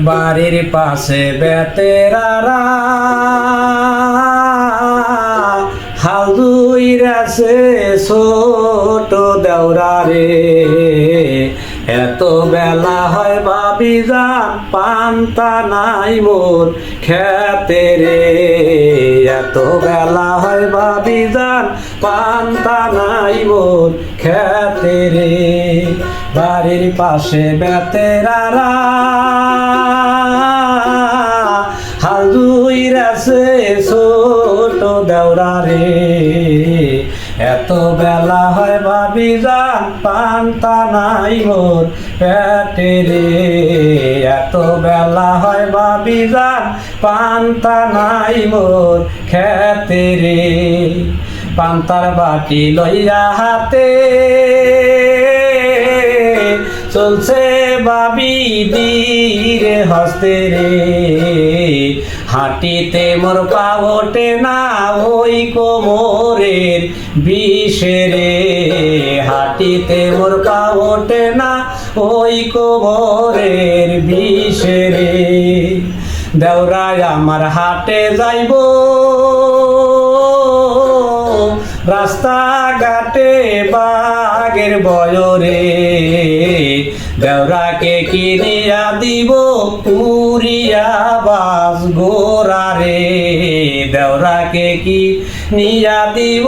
বাড়ির পাশে বেতেরারা হালদুই রাসে ছোট দেওরা রে। এত বেলা হয় ভাবি যান, পান্তা নাই মোর খেতে রে। এত বেলা হয় ভাবি যান, পান্তা নাই মোর খেতে রে। বাড়ির পাশে বেতেরারা হালদুই রাসে ছোট দেওরা রে। এত বেলা হয় ভাবি যান পান্তা নাই মোর পেটে রে। এত বেলা হয় ভাবি যান পান্তা নাই মোর খেতে রে। পান্তার বাটি লইয়া হাতে চলছে বাবি ধীরে হস্তে রে। হাঁটিতে মোর পা ওঠে না ওই কোমরের বিষে রে। হাঁটিতে মোর পা ওঠে না ওই কোমরের বিষে রে। দেওরায় আমার হাটে যাইব। রাস্তা ঘাটে বাগের বয়রে দেওরাকে কিনিয়া দিব পুরিয়া বাস গোরা রে দেওরাকে কি নিয়া দিব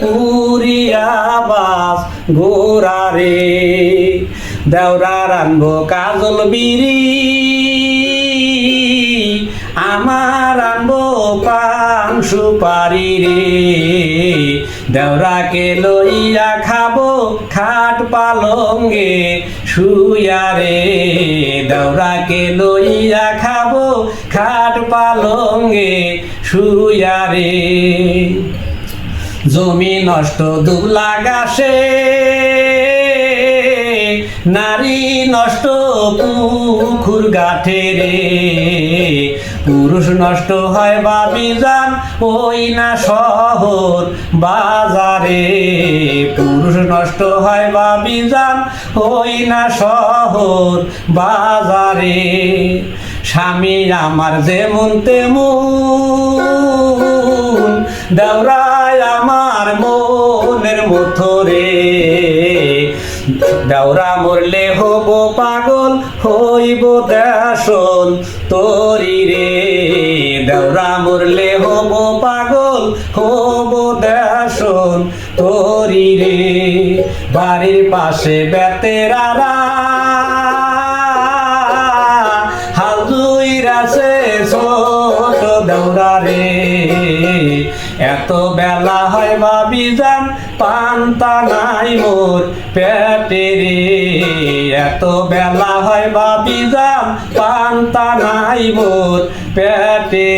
পুরিয়া বাস গোরা রে দেওরা রানবো কাজল বিরি আমার পান সুপারি রে। দেওরাকে লইয়া খাব খাট পালঙ্গে শুয়া রে। দেওরাকে লইয়া খাব খাট পালঙ্গে শুয়া রে। জমি নষ্ট দুবলা গাছে নারী নষ্ট পুকুর গাঠে রে। পুরুষ নষ্ট হয় বাবি যান ওই না শহর বাজারে। পুরুষ নষ্ট হয় বাবি যান ওই না শহর বাজারে। স্বামী আমার যেমন তেমন, দেওরায় আমার মনের মতো রে। দেওরা মরলে হব পাগল, হইব দেশন তরি রে। দেওরা মরলে হব পাগল, হব দেশন তরি রে। বাড়ির পাশে বেতেরারা হালদুই রাসে ছোট দৌড়া রে। এত বেলা হয় ভাবি যান পান্তা নাই মোর পেটে এত বেলা হয় ভাবি যান পান্তা নাই মোর পেটে